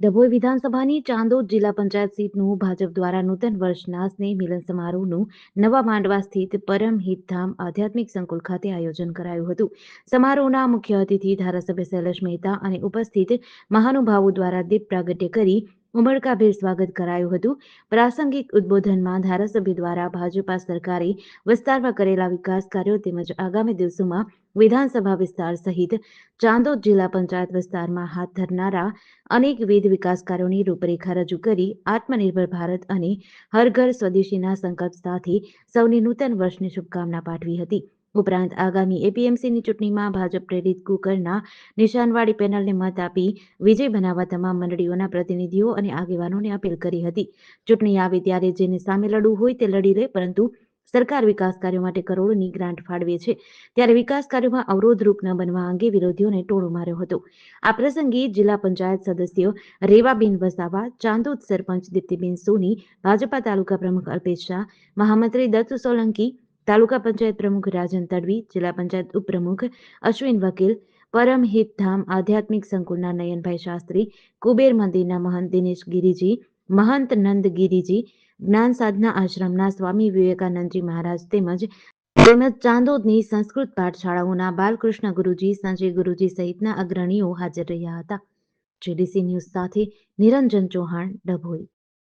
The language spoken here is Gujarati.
ડભોઈ વિધાનસભાની ચાંદોદ જિલ્લા પંચાયત સીટનું ભાજપ દ્વારા નૂતન વર્ષના સ્નેહ મિલન સમારોહનું નવા માંડવા સ્થિત પરમ હિતધામ આધ્યાત્મિક સંકુલ ખાતે આયોજન કરાયું હતું. સમારોહના મુખ્ય અતિથિ ધારાસભ્ય શૈલેષ મહેતા અને ઉપસ્થિત મહાનુભાવો દ્વારા દીપ પ્રાગટ્ય કરી ઉમળકાભેર સ્વાગત કરાયું હતું. પ્રાસંગિક ઉદ્બોધનમાં ધારાસભ્ય દ્વારા ભાજપા સરકારે વિસ્તારમાં કરેલા વિકાસ કાર્યો તેમજ આગામી દિવસોમાં વિધાનસભા વિસ્તાર સહિત ચાંદોદ જિલ્લા પંચાયત વિસ્તારમાં હાથ ધરનારા અનેકવિધ વિકાસ કાર્યોની રૂપરેખા રજૂ કરી આત્મનિર્ભર ભારત અને હર ઘર સ્વદેશીના સંકલ્પ સાથે સૌની નૂતન વર્ષની શુભકામના પાઠવી હતી. ઉપરાંત આગામી એપીએમસીની ચૂંટણીમાં ભાજપ પ્રેરિત કુકરના નિશાનવાળી પેનલને મત આપી વિજય બનાવવા તમામ મંડળીઓના પ્રતિનિધિઓ અને આગેવાનોને અપીલ કરી હતી. ચૂંટણી આવે ત્યારે જેને સામે લડવું હોય તે લડી લે, પરંતુ સરકાર વિકાસ કાર્યો માટે કરોડોની ગ્રાન્ટ ફાળવે છે. ત્યારે વિકાસ કાર્યોમાં અવરોધરૂપ ન બનવા અંગે વિરોધીઓને ટોળો માર્યો હતો. આ પ્રસંગે જિલ્લા પંચાયત સદસ્યો રેવાબેન વસાવા, ચાંદોદ સરપંચ દીપ્તિબેન સોની, ભાજપા તાલુકા પ્રમુખ અલ્પેશ શાહ, મહામંત્રી દત્ત સોલંકી તાલુકા પંચાયત પ્રમુખ રાજન તડવી, જિલ્લા પંચાયત ઉપપ્રમુખ અશ્વિન વકીલ, પરમ હિતધામ આધ્યાત્મિક સંકુલના નયનભાઈ શાસ્ત્રી, કુબેર મંદિરના મહંત દિનેશ ગિરિજી, મહંત નંદ ગિરિજી, જ્ઞાન સાધના આશ્રમના સ્વામી વિવેકાનંદજી મહારાજ તેમજ તેમજ ચાંદોદની સંસ્કૃત પાઠશાળાઓના બાલકૃષ્ણ ગુરુજી, સંજય ગુરુજી સહિતના અગ્રણીઓ હાજર રહ્યા હતા. જેડીસી ન્યૂઝ સાથે નિરંજન ચૌહાણ, ડભોઈ.